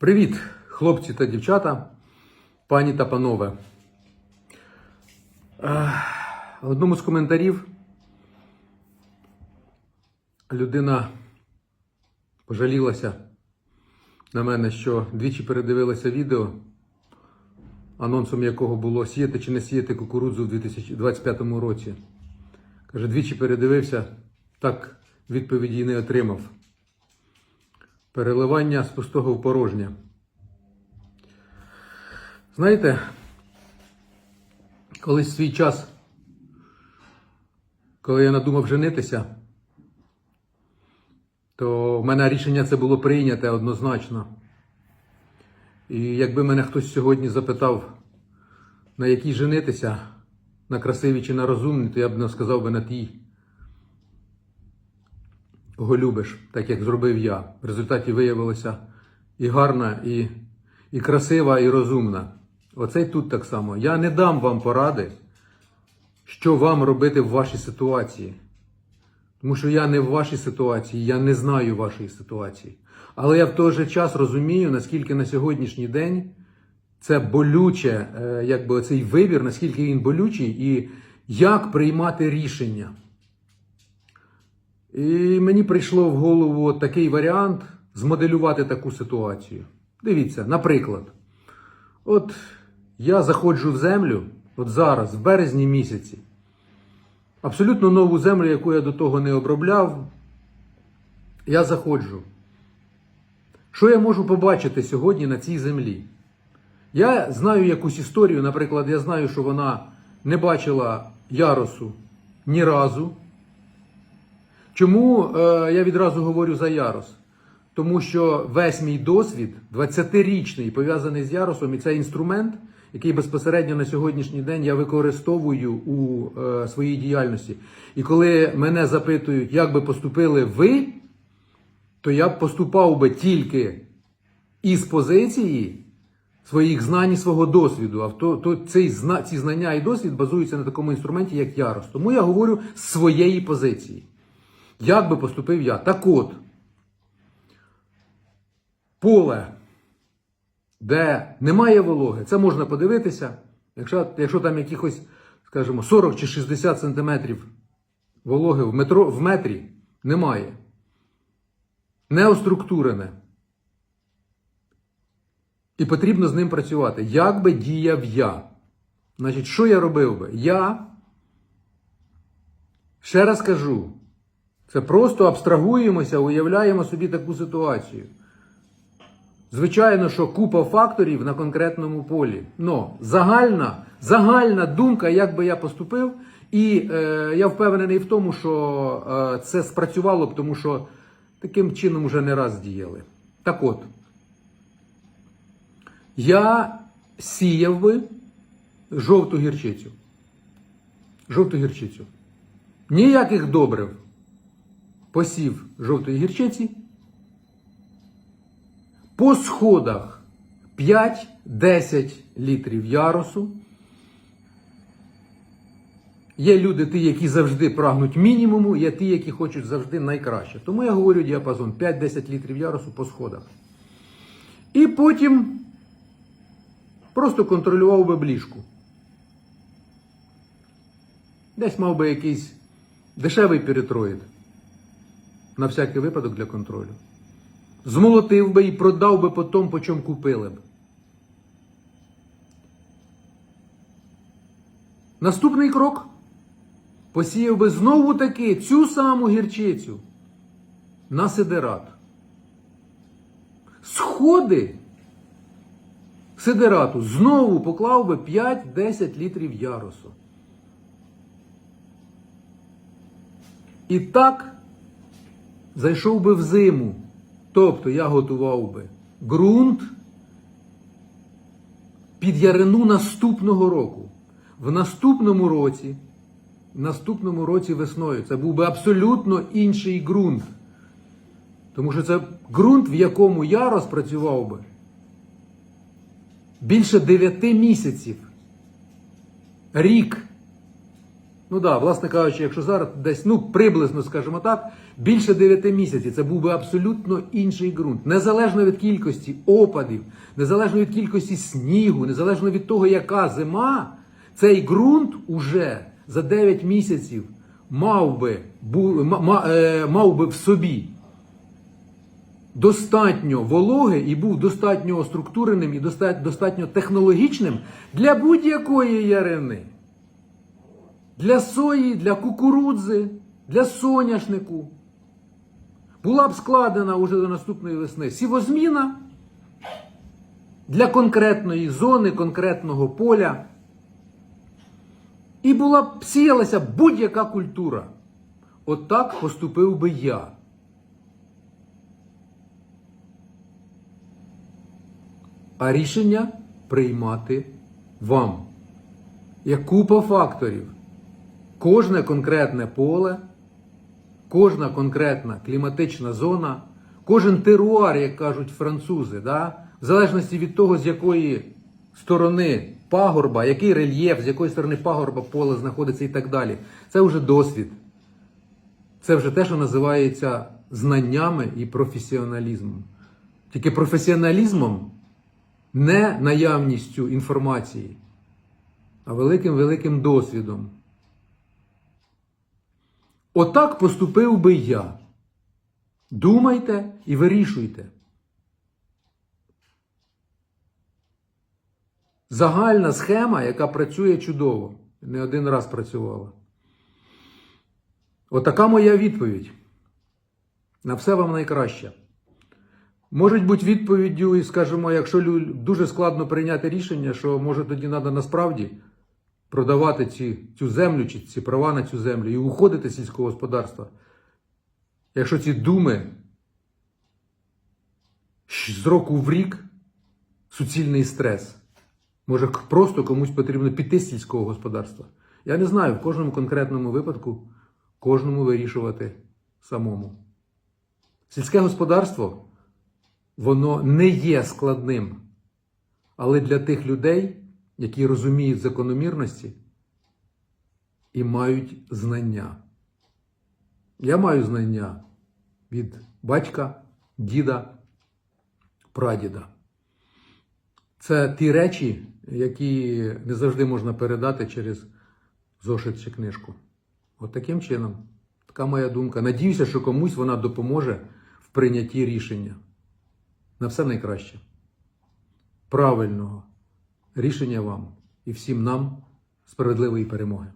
Привіт, хлопці та дівчата, пані та панове. Е, В одному з коментарів людина пожалілася на мене, що двічі передивилася відео, анонсом якого було сіяти чи не сіяти кукурудзу в 2025 році. Каже, двічі передивився, так відповіді й не отримав. Переливання з пустого в порожнє. Знаєте, колись свій час, коли я надумав женитися, то в мене рішення це було прийняте однозначно. І якби мене хтось сьогодні запитав, на якій женитися, на красивій чи на розумній, то я б не сказав би на тій кого любиш, так як зробив я. В результаті виявилося і гарна, і, і красива, і розумна. Оце й тут так само. Я не дам вам поради, що вам робити в вашій ситуації. Тому що я не в вашій ситуації, я не знаю вашої ситуації. Але я в той же час розумію, наскільки на сьогоднішній день це болюче, е, якби цей вибір, наскільки він болючий, і як приймати рішення. І мені прийшло в голову такий варіант змоделювати таку ситуацію. Дивіться, наприклад, от я заходжу в землю, от зараз, в березні місяці, абсолютно нову землю, яку я до того не обробляв, я заходжу. Що я можу побачити сьогодні на цій землі? Я знаю якусь історію, наприклад, я знаю, що вона не бачила яросу ні разу. Чому е, я відразу говорю за ярос? Тому що весь мій досвід, 20-річний, пов'язаний з яросом, і це інструмент, який безпосередньо на сьогоднішній день я використовую у е, своїй діяльності. І коли мене запитують, як би поступили ви, то я б поступав би тільки із позиції своїх знань і свого досвіду. А то, то цей, ці знання і досвід базуються на такому інструменті, як ярос. Тому я говорю з своєї позиції. Як би поступив я? Так от, поле, де немає вологи, це можна подивитися. Якщо, якщо там якихось, скажімо, 40 чи 60 сантиметрів вологи в, метро, в метрі немає. Неоструктурене. І потрібно з ним працювати. Як би діяв я? Значить, що я робив би? Я, ще раз кажу, це просто абстрагуємося, уявляємо собі таку ситуацію. Звичайно, що купа факторів на конкретному полі. Но загальна, загальна думка, як би я поступив, і е, я впевнений в тому, що е, це спрацювало б, тому що таким чином вже не раз діяли. Так от, я сіяв би жовту гірчицю. Жовту гірчицю. Ніяких добрив посів жовтої гірчиці. По сходах 5-10 літрів яросу. Є люди, ті, які завжди прагнуть мінімуму, є ті, які хочуть завжди найкраще. Тому я говорю діапазон 5-10 літрів яросу по сходах. І потім просто контролював би бліжку. Десь мав би якийсь дешевий перетроїд на всякий випадок для контролю. Змолотив би і продав би по тому, по чому купили б. Наступний крок посіяв би знову таки цю саму гірчицю на сидерат. Сходи сидерату знову поклав би 5-10 літрів яросу. І так зайшов би в зиму. Тобто я готував би ґрунт під ярину наступного року. В наступному році, в наступному році весною, це був би абсолютно інший ґрунт. Тому що це ґрунт, в якому я розпрацював би більше 9 місяців. Рік. Ну да, власне кажучи, якщо зараз десь, ну приблизно, скажімо так, більше 9 місяців, це був би абсолютно інший ґрунт. Незалежно від кількості опадів, незалежно від кількості снігу, незалежно від того, яка зима, цей ґрунт уже за 9 місяців мав би, бу, ма- е, мав би в собі достатньо вологи і був достатньо оструктуреним і достатньо технологічним для будь-якої ярини. Для сої, для кукурудзи, для соняшнику. Була б складена уже до наступної весни сівозміна для конкретної зони, конкретного поля. І була б сіялася будь-яка культура. Отак поступив би я. А рішення приймати вам. Є купа факторів. Кожне конкретне поле, кожна конкретна кліматична зона, кожен теруар, як кажуть французи, да? в залежності від того, з якої сторони пагорба, який рельєф, з якої сторони пагорба поле знаходиться і так далі. Це вже досвід. Це вже те, що називається знаннями і професіоналізмом. Тільки професіоналізмом не наявністю інформації, а великим великим досвідом. Отак поступив би я. Думайте і вирішуйте. Загальна схема, яка працює чудово, не один раз працювала. Отака моя відповідь. На все вам найкраще. Можуть бути відповіддю, і скажімо, якщо дуже складно прийняти рішення, що може тоді треба насправді продавати ці, цю землю чи ці права на цю землю і уходити з сільського господарства. Якщо ці думи з року в рік суцільний стрес, може просто комусь потрібно піти з сільського господарства. Я не знаю, в кожному конкретному випадку кожному вирішувати самому. Сільське господарство воно не є складним. Але для тих людей, які розуміють закономірності і мають знання. Я маю знання від батька, діда, прадіда. Це ті речі, які не завжди можна передати через зошит чи книжку. От таким чином, така моя думка. Надіюся, що комусь вона допоможе в прийнятті рішення. На все найкраще. Правильного рішення вам і всім нам справедливої перемоги.